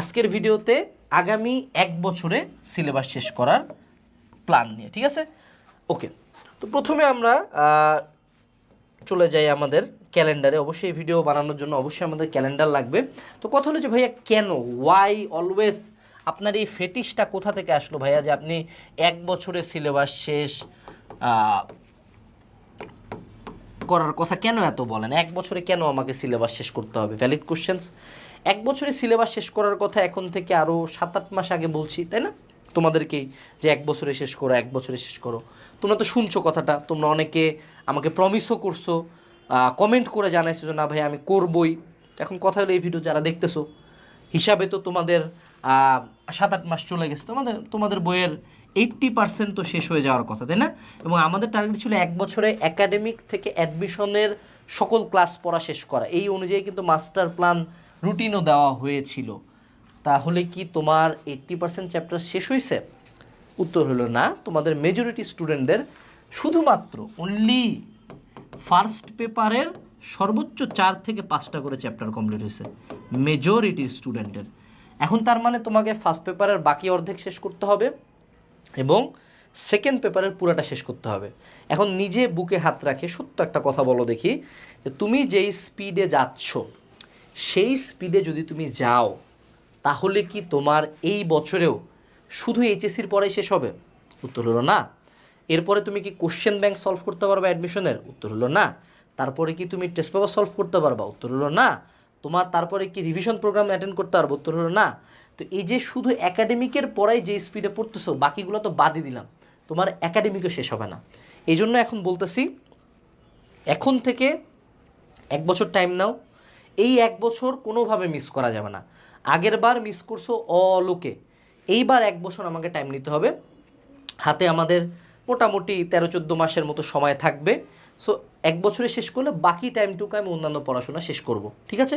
আজকের ভিডিওতে আগামী এক বছরে সিলেবাস শেষ করার প্ল্যান নিয়ে, ঠিক আছে? ওকে, তো প্রথমে আমরা চলে যাই আমাদের ক্যালেন্ডারে। অবশ্যই ভিডিও বানানোর জন্য অবশ্যই আমাদের ক্যালেন্ডার লাগবে। তো কথা হলো যে, ভাইয়া, কেন? ওয়াই অলওয়েজ আপনার এই ফেটিসটা কোথা থেকে আসলো ভাইয়া যে আপনি এক বছরে সিলেবাস শেষ করার কথা কেন এত বলেন? এক বছরে কেন আমাকে সিলেবাস শেষ করতে হবে? ভ্যালিড কোশ্চেন্স এক বছরে সিলেবাস শেষ করার কথা এখন থেকে আরও সাত আট মাস আগে বলছি, তাই না? তোমাদেরকেই যে এক বছরে শেষ করো, এক বছরে শেষ করো। তোমরা তো শুনছো কথাটা, তোমরা অনেকে আমাকে প্রমিসও করছ কমেন্ট করে জানাইছো যে, না ভাই, আমি করবই। এখন কথা হলো এই ভিডিও যারা দেখতেছো, হিসাবে তো তোমাদের সাত আট মাস চলে গেছে। তোমাদের তোমাদের বইয়ের এইট্টি পার্সেন্ট তো শেষ হয়ে যাওয়ার কথা, তাই না? এবং আমাদের টার্গেট ছিল এক বছরে একাডেমিক থেকে অ্যাডমিশনের সকল ক্লাস পড়া শেষ করা। এই অনুযায়ী কিন্তু মাস্টার প্ল্যান রুটিনও দেওয়া হয়েছিল। তাহলে কি তোমার এইট্টি পার্সেন্ট চ্যাপ্টার শেষ হয়েছে উত্তর হলো না। তোমাদের মেজরিটি স্টুডেন্টদের শুধুমাত্র অনলি ফার্স্ট পেপারের সর্বোচ্চ চার থেকে পাঁচটা করে চ্যাপ্টার কমপ্লিট হয়েছে মেজরিটি স্টুডেন্টের এখন তার মানে তোমাকে ফার্স্ট পেপারের বাকি অর্ধেক শেষ করতে হবে। এবং সেকেন্ড পেপারের পুরাটা শেষ করতে হবে। এখন নিজে বুকে হাত রাখে, সত্য একটা কথা বলো দেখি, যে তুমি যেই স্পিডে যাচ্ছ, সেই স্পিডে যদি তুমি যাও, তাহলে কি তোমার এই বছরেও শুধু এইচএসসির পরে শেষ হবে? উত্তর হলো না। এরপরে তুমি কি কোশ্চেন ব্যাংক সলভ করতে পারবা অ্যাডমিশনের উত্তর হলো না। তারপরে কি তুমি টেস্ট পেপার সলভ করতে পারবা? উত্তর হলো না। তোমার তারপরে কি রিভিশন প্রোগ্রাম অ্যাটেন্ড করতে পারব? উত্তর হলো না। তো এই যে শুধু একাডেমিকের পড়াই যে স্পিডে পড়তেছো, বাকিগুলো তো বাদই দিলাম। তোমার একাডেমিকও শেষ হবে না। এই জন্য এখন বলতেছি, এখন থেকে এক বছর টাইম নাও। এই এক বছর কোনোভাবে মিস করা যাবে না। আগের বার মিস করছ অলোকে। এইবার এক বছর আমাকে টাইম নিতে হবে। হাতে আমাদের মোটামুটি তেরো, চোদ্দ মাসের মতো সময় থাকবে। সো এক বছরে শেষ করলে বাকি টাইমটুকু আমি অন্যান্য পড়াশোনা শেষ করব। ঠিক আছে?